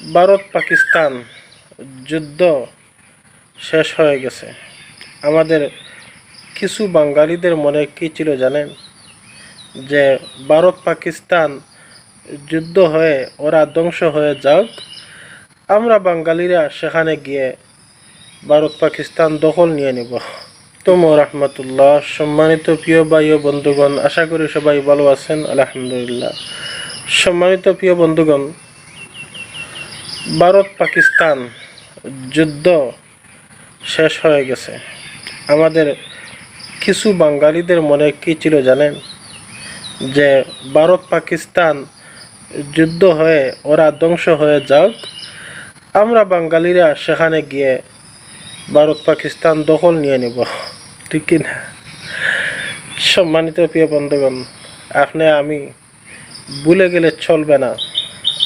ভারত পাকিস্তান যুদ্ধ শেষ হয়ে গেছে। আমাদের কিছু বাঙালিদের মনে কী ছিল জানেন? যে ভারত পাকিস্তান যুদ্ধ হয়ে ওরা ধ্বংস হয়ে যাক, আমরা বাঙালিরা সেখানে গিয়ে ভারত পাকিস্তান দখল নিয়ে নিব। তোম রহমতুল্লাহ, সম্মানিত প্রিয় ভাই ও বন্ধুগণ, আশা করি সবাই ভালো আছেন, আলহামদুলিল্লাহ। সম্মানিত প্রিয় বন্ধুগণ ভারত পাকিস্তান যুদ্ধ শেষ হয়ে গেছে। আমাদের কিছু বাঙালিদের মনে কী ছিল জানেন? যে ভারত পাকিস্তান যুদ্ধ হয়ে ওরা ধ্বংস হয়ে যাক, আমরা বাঙালিরা সেখানে গিয়ে ভারত পাকিস্তান দখল নিয়ে নেব। ঠিক কি না? সম্মানিত প্রিয় বন্ধুগণ, আপনি আমি ভুলে গেলে চলবে না।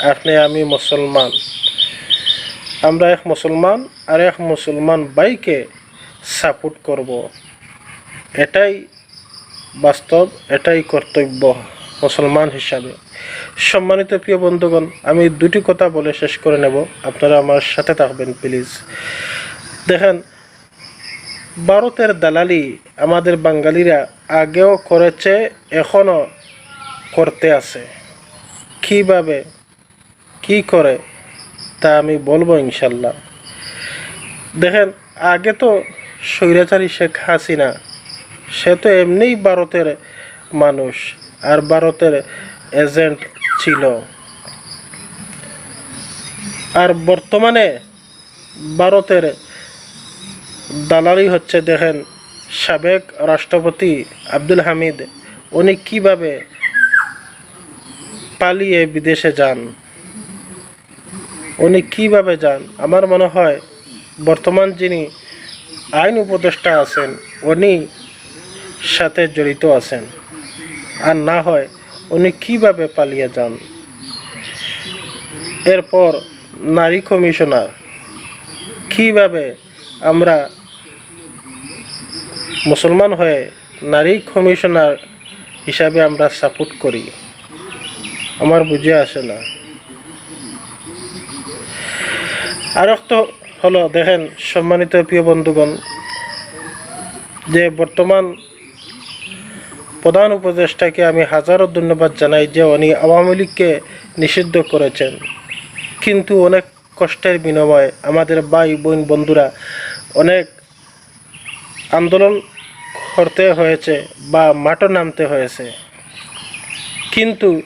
আপনি আমি মুসলমান। আমরা এক মুসলমান আর এক মুসলমান ভাইকে সাপোর্ট করব। এটাই বাস্তব, এটাই কর্তব্য মুসলমান হিসাবে। সম্মানিত প্রিয় বন্ধুগণ, আমি দুটি কথা বলে শেষ করে নেব। আপনারা আমার সাথে থাকবেন প্লিজ দেখেন, ভারতের দালালি আমাদের বাঙালিরা আগেও করেছে এখনও করতে আছে। কীভাবে? কি করে? তা আমি বলব ইনশাল্লাহ। দেখেন, আগে তো স্বৈরাচারী শেখ হাসিনা, সে তো এমনিই ভারতের মানুষ আর ভারতের এজেন্ট ছিল। আর বর্তমানে ভারতের দালালি হচ্ছে, দেখেন, সাবেক রাষ্ট্রপতি আব্দুল হামিদ, উনি কীভাবে পালিয়ে বিদেশে যান? উনি কীভাবে যান? আমার মনে হয় বর্তমান যিনি আইন উপদেষ্টা আছেন, উনি সাথে জড়িত আছেন। আর না হয় উনি কীভাবে পালিয়ে যান? এরপর নারী কমিশনার, কীভাবে আমরা মুসলমান হয়ে নারী কমিশনার হিসাবে আমরা সাপোর্ট করি? আমার বুঝে আসে না। আর হলো, দেখেন, সম্মানিত প্রিয় বন্ধুগণ, যে বর্তমান প্রধান উপদেষ্টাকে আমি হাজারো ধন্যবাদ জানাই যে উনি আওয়ামী লীগকে নিষিদ্ধ করেছেন। কিন্তু অনেক কষ্টের বিনিময়ে আমাদের ভাই, বোন, বন্ধুরা অনেক আন্দোলন করতে হয়েছে বা মাঠে নামতে হয়েছে। কিন্তু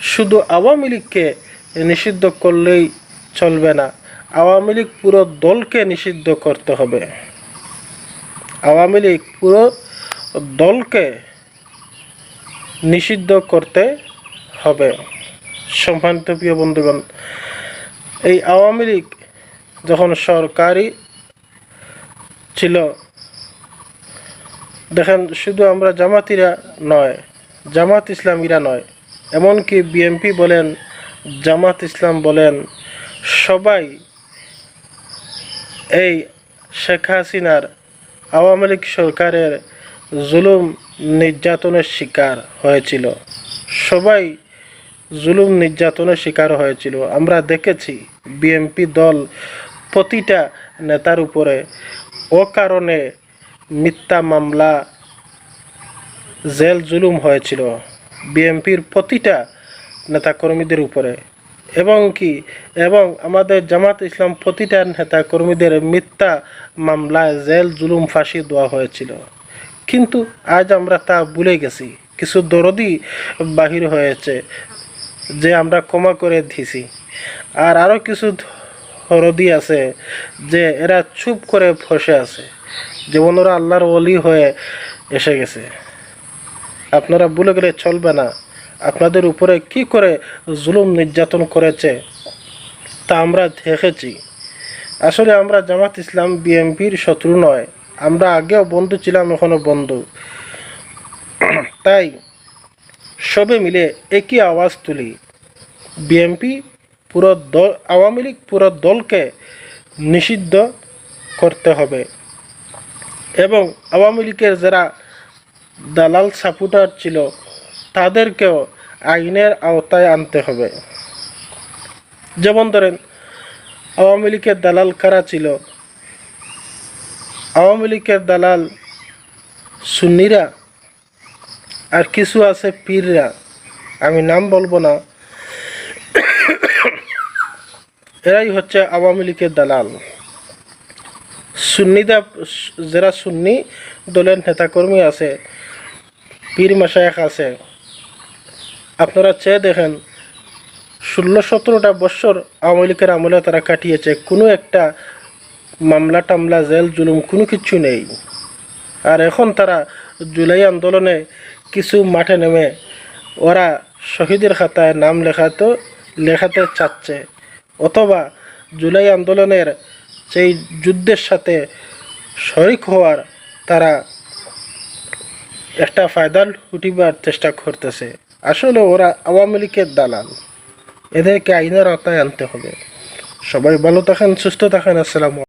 শুধু আওয়ামী লীগকে নিষিদ্ধ করলেই চলবে না। আওয়ামী লীগ পুরো দলকে নিষিদ্ধ করতে হবে। আওয়ামী লীগ পুরো দলকে নিষিদ্ধ করতে হবে। সম্মানিত প্রিয় বন্ধুগণ, এই আওয়ামী লীগ যখন সরকারি ছিল, দেখেন শুধু আমরা জামাতিরা নয়, জামাত ইসলামীরা নয়, এমনকি বিএনপি বলেন, জামাত ইসলাম বলেন, সবাই এই শেখ হাসিনার আওয়ামী লীগ সরকারের জুলুম নির্যাতনের শিকার হয়েছিল। সবাই জুলুম নির্যাতনের শিকার হয়েছিল। আমরা দেখেছি বিএনপি দল প্রতিটা নেতার উপরে ও কারণে মিথ্যা মামলা, জেল জুলুম হয়েছিল। বিএনপির প্রতিটা নেতাকর্মীদের উপরে এবং কি? এবং আমাদের জামাত ইসলাম প্রতিটা নেতা কর্মীদের মিথ্যা মামলায় জেল, জুলুম, ফাঁসি দেওয়া হয়েছিল। কিন্তু আজ আমরা তা ভুলে গেছি। কিছু দরদি বাহির হয়েছে যে আমরা ক্ষমা করে দিছি আর আরও কিছু হরদি আছে যে এরা চুপ করে ফসে আছে। যেমন ওরা আল্লাহর অলি হয়ে এসে গেছে। আপনারা ভুলে গেলে চলবে না। আপনাদের উপরে কি করে জুলুম নির্যাতন করেছে, তা আমরা দেখেছি। আসলে আমরা জামাত ইসলাম বিএনপির শত্রু নয়, আমরা আগেও বন্ধু ছিলাম এখনও বন্ধু। তাই সবে মিলে একই আওয়াজ তুলি। বিএনপি পুরো দল, আওয়ামী লীগ পুরো দলকে নিষিদ্ধ করতে হবে। এবং আওয়ামী লীগের যারা দালাল সাপোর্টার ছিল তাদেরকেও আইনের আওতায় আনতে হবে। যেমন ধরেন, আওয়ামী লীগের দালাল কারা ছিল? আওয়ামী লীগের দালাল সুন্নিরা আর কিছু আছে পীররা। আমি নাম বলব না। এরাই হচ্ছে আওয়ামী লীগের দালাল। সুন্নিদা যারা সুন্নি, দলের নেতাকর্মী আছে, পীর মাসায়েক আছে। আপনারা চেয়ে দেখেন ষোলো সতেরোটা বছর আওয়ামী লীগের আমলে তারা কাটিয়েছে, কোনো একটা মামলা টামলা, জেল, জুলুম, কোনো কিছু নেই। আর এখন তারা জুলাই আন্দোলনে কিছু মাঠে নেমে ওরা শহীদের খাতায় নাম লেখাতে লেখাতে চাচ্ছে। অথবা জুলাই আন্দোলনের সেই যুদ্ধের সাথে শরিক হওয়ার তারা একটা ফায়দাল উঠিবার চেষ্টা করতেছে। আসলে ওরা আওয়ামী লীগের দালাল। এদেরকে আইনের আওতায় আনতে হবে। সবাই ভালো থাকেন, সুস্থ থাকেন, আসসালামু